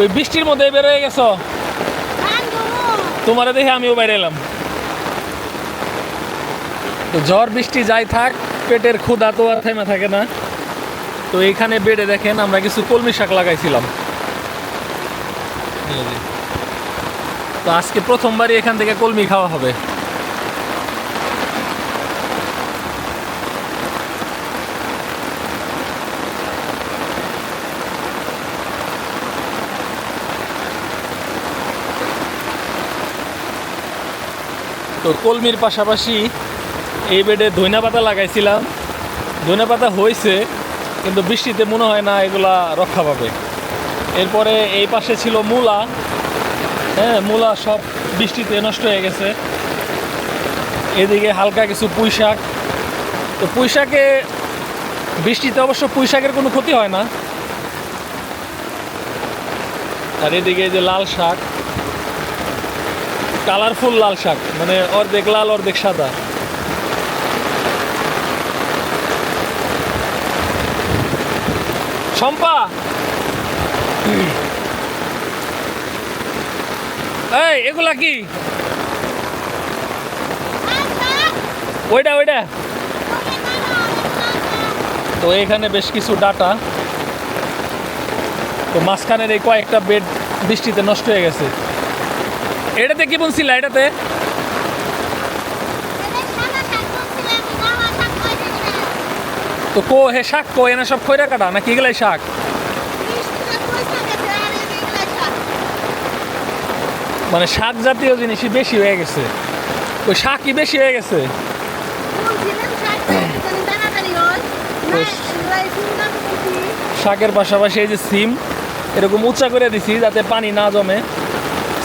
ওই বৃষ্টির মধ্যে বেরোয় গেছো? তোমারে দেখে আমিও বাইরে এলাম। তো ঝড় বৃষ্টি যাই থাক, পেটের ক্ষুধা তো আর থেমে থাকে না। তো এইখানে বেডে দেখেন, আমরা কিছু কলমি শাক লাগাইছিলাম। তো আজকে প্রথমবারই এখান থেকে কলমি খাওয়া হবে। তো কলমির পাশাপাশি এই বেডে ধইনা পাতা লাগাইছিলাম। ধইনা পাতা হয়েছে কিন্তু বৃষ্টিতে মনে হয় না এগুলা রক্ষা পাবে। এরপরে এই পাশে ছিল মূলা। হ্যাঁ মূলা সব বৃষ্টিতে নষ্ট হয়ে গেছে। এদিকে হালকা কিছু পুঁই শাক। তো পুঁই শাকে বৃষ্টিতে অবশ্য পুঁই শাকের কোনো ক্ষতি হয় না। আর এদিকে যে লাল শাক। কালারফুল লাল শাক মানে অর্ধেক লাল, অর্ধেক সাদা। শম্পা! এই, এগুলা কি? ওইটা ওইটা। তো এখানে বেশ কিছু ডাটা। তো মাঝখানের এই কয়েকটা বেড বৃষ্টিতে নষ্ট হয়ে গেছে। এটাতে কি বলছিল এটাতে? তো কো হে শাক কো? এনা সব খৈরা কাটা? নাকি এগুলাই শাক? মানে শাক জাতীয় জিনিসই বেশি হয়ে গেছে। ওই শাকই বেশি হয়ে গেছে। শাকের পাশাপাশি এই যে সিম, এরকম উঁচা করে দিছি যাতে পানি না জমে।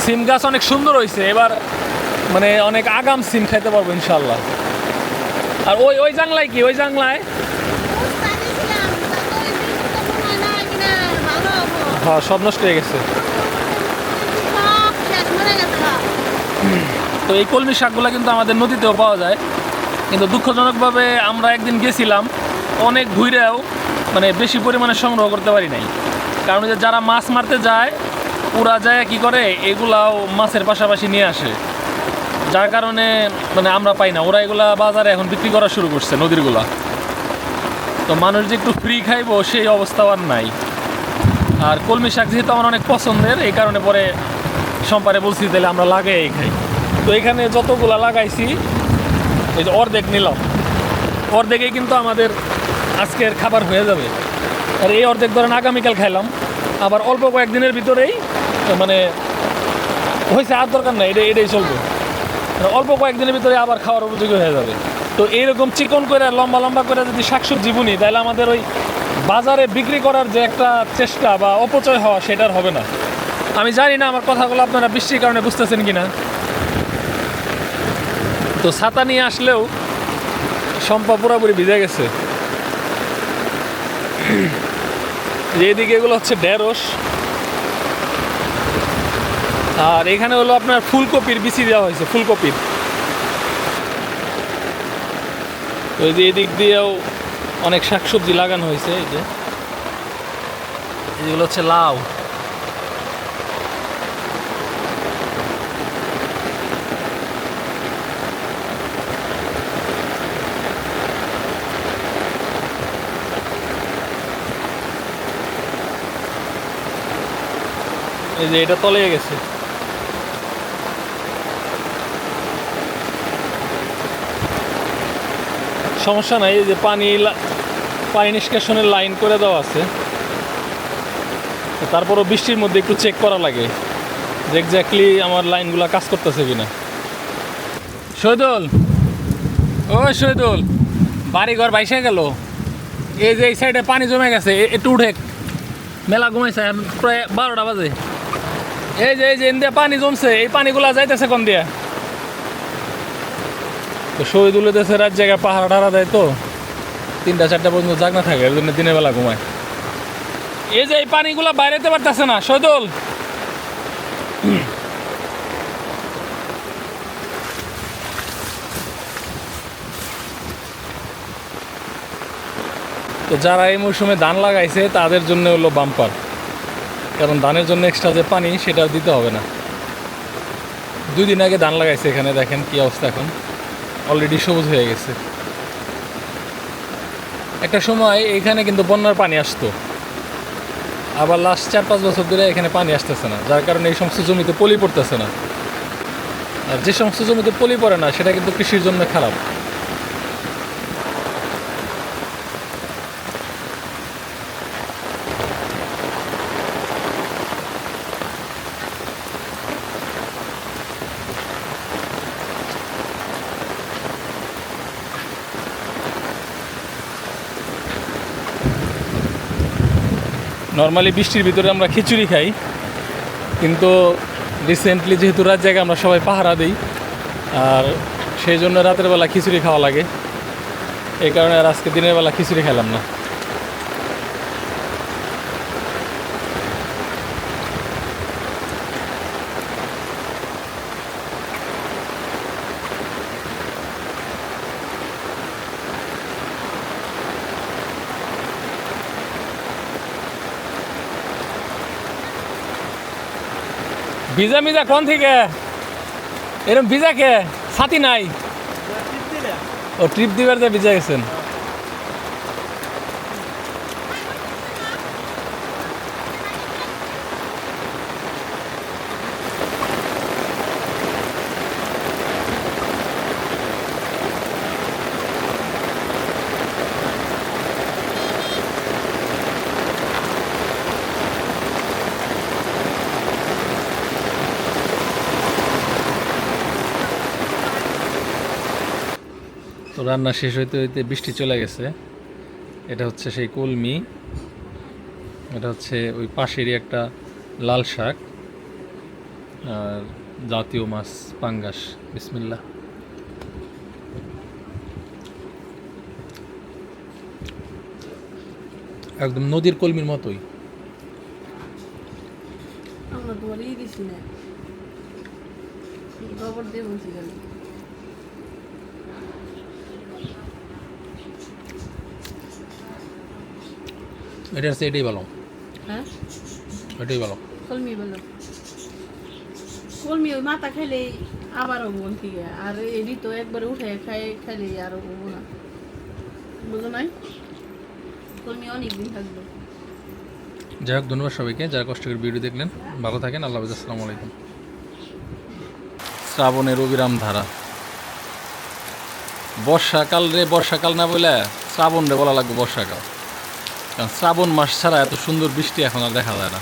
সিম গাছ অনেক সুন্দর হয়েছে এবার মানে অনেক আগাম সিম খাইতে পারব ইনশাল্লাহ আর ওই ওই জাংলায় কি? ওই জাংলায় হ্যাঁ সব নষ্ট হয়ে গেছে। তো এই কলমি শাকগুলো কিন্তু আমাদের নদীতেও পাওয়া যায়। কিন্তু দুঃখজনকভাবে আমরা একদিন গেছিলাম, অনেক ঘুরেও মানে বেশি পরিমাণে সংগ্রহ করতে পারি নাই। কারণ যে যারা মাছ মারতে যায় ওরা যায় কি করে? এগুলাও মাছের পাশাপাশি নিয়ে আসে। যার কারণে মানে আমরা পাই না। ওরা এগুলা বাজারে এখন বিক্রি করা শুরু করছে নদীরগুলা তো মানুষ যে একটু ফ্রি খাইবো, সেই অবস্থাও আর নাই। আর কলমি শাক যেহেতু আমার অনেক পছন্দের, এই কারণে পরে সম্পারে বলছি তাহলে আমরা লাগাই খাই। তো এখানে যতগুলা লাগাইছি, এই যে অর্ধেক নিলাম। অর্ধেকেই কিন্তু আমাদের আজকের খাবার হয়ে যাবে। আর এই অর্ধেক ধরেন আগামীকাল খাইলাম। আবার অল্প কয়েকদিনের ভিতরেই মানে হয়েছে আর দরকার নাই এটা এটাই চলবে। মানে অল্প কয়েকদিনের ভিতরে আবার খাওয়ার উপযোগী হয়ে যাবে। তো এইরকম চিকন করে, লম্বা লম্বা করে যদি শাকসবজি বুনি, তাহলে আমাদের ওই বাজারে বিক্রি করার যে একটা চেষ্টা বা অপচয় হওয়া সেটার হবে না। আমি জানি না আমার কথাগুলো আপনারা বৃষ্টির কারণে বুঝতেছেন কি না তো ছাতা নিয়ে আসলেও সম্পা পুরোপুরি ভিজে গেছে। যে এদিকে এগুলো হচ্ছে ঢেঁড়স। আর এখানে হলো আপনার ফুলকপির বিচি দেওয়া হয়েছে, ফুলকপির। ওই যে এদিক দিয়েও অনেক শাকসবজি লাগানো হয়েছে, এই যে। এগুলো হচ্ছে লাউ। এই যে এটা তলে গেছে। সমস্যা নাই যে পানি পানি নিষ্কাশনের লাইন করে দেওয়া আছে। তারপরও বৃষ্টির মধ্যে একটু চেক করা লাগে, যে এক্স্যাক্টলি আমার লাইনগুলো কাজ করতেছে কিনা। শহীদুল ও শহীদুল বাড়ি ঘর বাইসে গেল। এই যে এই সাইডে পানি জমে গেছে একটু উঠে। মেলা ঘুমাইছে, প্রায় বারোটা বাজে। এই যে এই যে, ইন্ডিয়া, পানি জমছে। এই পানিগুলা যাইতেছে কোন দিয়া? তো শহীদুলের দেশে রাত জায়গায় পাহাড় টাড়া দেয় তো। তিনটা, চারটা পর্যন্ত জাগনা থাকে এর জন্য দিনের বেলা ঘুমায়। এই যে, এই পানিগুলা বাইরেতে পারতেছে না, শহীদুল? তো যারা এই মৌসুমে ধান লাগাইছে, তাদের জন্য হলো বাম্পার। কারণ ধানের জন্য এক্সট্রা যে পানি সেটা দিতে হবে না। দুই দিন আগে ধান লাগাইছে এখানে, দেখেন কি অবস্থা এখন। অলরেডি সবুজ হয়ে গেছে। একটা সময় এখানে কিন্তু বন্যার পানি আসতো। আবার লাস্ট চার পাঁচ বছর ধরে এখানে পানি আসতেছে না, যার কারণে এই সমস্ত জমিতে পলি পড়তেছে না। আর যে সমস্ত জমিতে পলি পড়ে না, সেটা কিন্তু কৃষির জন্য খারাপ। নর্মালি বৃষ্টির ভিতরে আমরা খিচুড়ি খাই, কিন্তু রিসেন্টলি যেহেতু রাত জায়গায় আমরা সবাই পাহারা দিই, আর সেই জন্য রাতের বেলা খিচুড়ি খাওয়া লাগে। এই কারণে আর আজকে দিনের বেলা খিচুড়ি খেলাম না। ভিজা মিজা কোন থেকে? এরম ভিজা কে? ছাতি নাই। ও ট্রিপ দিবার যে ভিজা গেছেন। রান্না শেষ হইতে হইতে বৃষ্টি চলে গেছে। এটা হচ্ছে সেই কলমি। এটা হচ্ছে ওই পাশেরই একটা লাল শাক আর জাতীয় মাছ, পাঙ্গাস। বিসমিল্লা একদম নদীর কলমির মতোই। আমরা গোবর দিয়ে বসি এটা হচ্ছে এটাই ভালো। হ্যাঁ? এটাই ভালো। কলমি বলো কলমি ওই মাথা খাইলে আবারও বোন থেকে আর এডি তো একবার উঠে খাই খাইলে আরও হব না। বুঝো নাই? কলমি অনেক দিন থাকবে। যাই হোক ধন্যবাদ সবাইকে যারা কষ্ট করে ভিডিও দেখলেন। ভালো থাকেন আল্লাহ হাফিজ আসসালামু আলাইকুম। শ্রাবণের অবিরাম ধারা। বর্ষাকাল রে বর্ষাকাল না বলে শ্রাবণ রে বলা লাগবে বর্ষাকাল। কারণ শ্রাবণ মাস ছাড়া এত সুন্দর বৃষ্টি এখন আর দেখা যায় না।